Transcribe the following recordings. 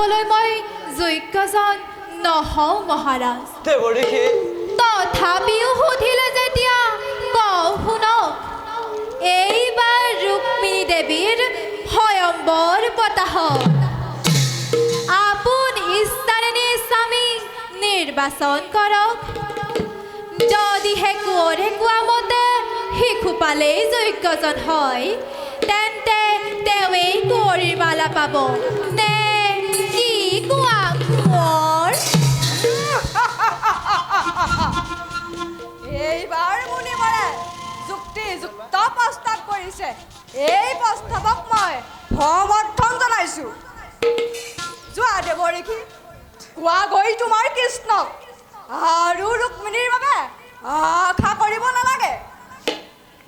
মই যোগ্যজন নহওঁ মহাৰাজ। তথাপিও সুধিলে যেতিয়া কওঁ শুনক এইবাৰ ৰুক্মিণী দেৱীৰ ভয়ম্বৰ পতা হওক আপোন ইচ্ছাৰে স্বামী নিৰ্বাচন কৰক। যদিহে কোঁৱৰে কোৱা মতে শিশু পালেই যোগ্যজন হয় তেন্তে তেওঁৱেই কুঁৱৰীৰ মালা পাব। নে এইবাৰ মুনিবৰে যুক্তিযুক্ত প্ৰস্তাৱ কৰিছে। এই প্ৰস্তাৱক মই সমৰ্থন জনাইছো। যোৱা দেৱৰীষি কোৱা গৈ তোমাৰ কৃষ্ণক আৰু ৰুক্মিণীৰ বাবে আশা কৰিব নালাগে।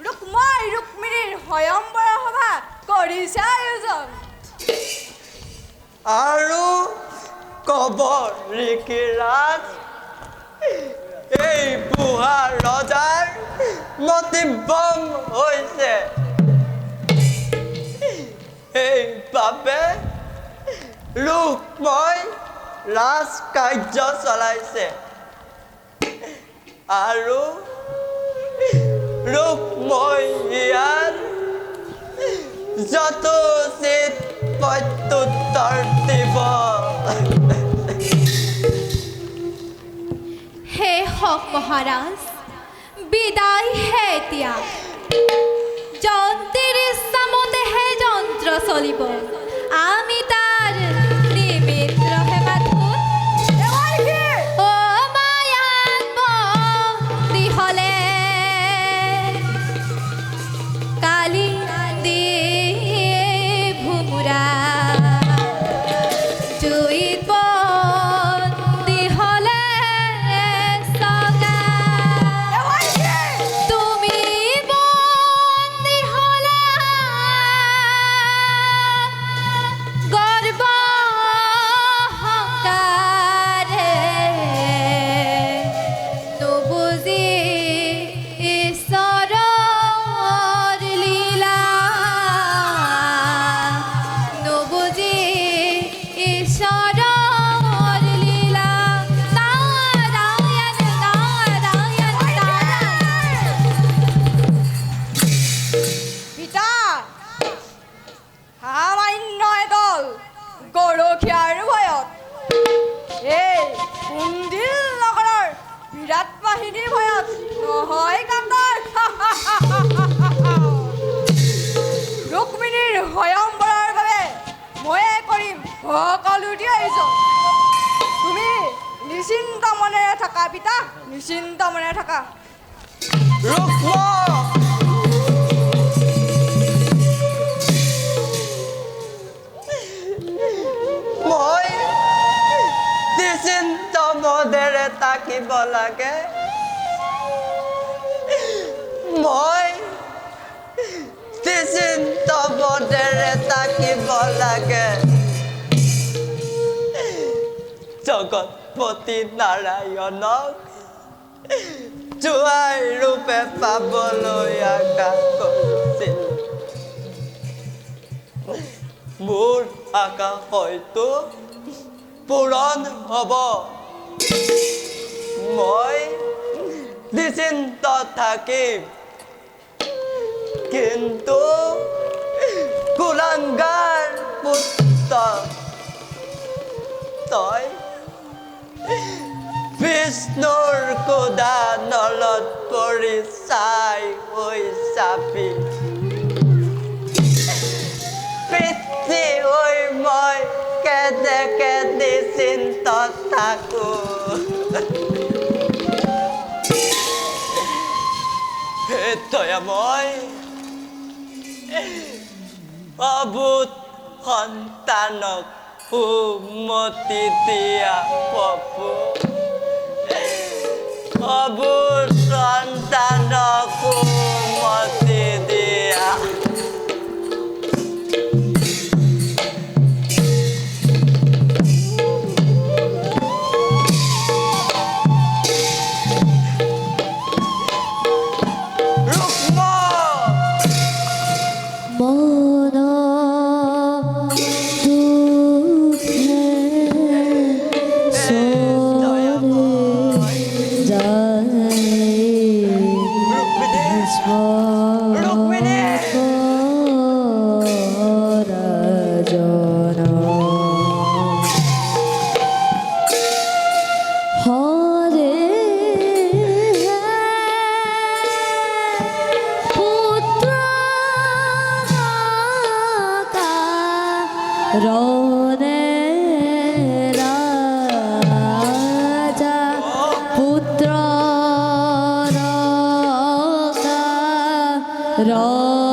ৰুক্মই ৰুক্মিণীৰ স্বয়ম্বৰ সভা কৰিছে আয়োজন। আৰু কব ঋষিৰাজ এই বুঢ়া ৰজাৰ মতিভ্ৰম হৈছে সেইবাবে লোকময় ৰাজকাৰ্য চলাইছে। আৰু লোকময় ইয়াৰ যথোচিত প্ৰত্যুত্তৰ দিব। হে মহারাজ। বিদায় হে এতিয়া সামতে হে যন্ত্ৰ চলিব। আমি গৰখীয়াৰ ভয়ত। এই কুন্দিল নগৰৰ বিৰাট বাহিনীৰ ভয়ত। নহয় কাতৰ ৰুক্মিণীৰ স্বয়ম্বৰৰ বাবে ময়ে কৰিম সকলো আয়োজন তুমি নিশ্চিন্ত মনেৰে থাকা, পিতা। নিশ্চিন্ত মনেৰে থাকা। ৰুক্ম নিশ্চিন্ত মনেৰে থাকিব লাগে মই নিশ্চিন্ত মনেৰে থাকিব লাগে জগতপতি নাৰায়ণক জোৱাই ৰূপে পাবলৈ আশা কৰিছিল। মোৰ আশা হয়তো পূৰণ হ'ব। মই নিশ্চিন্ত থাকিম। কিন্তু কুলাংগাৰ পুত্ৰ তই বিষ্ণুৰ কোদা নলত পৰি চাই হৈ চাপি পিতৃ হৈ মই কেনেকে নিশ্চিন্ত থাকো। তয়া মই অবুত সন্তানক সুমতি দিয়া পপু। অবুত সন্তানক 로네 라자. 부트로가. 로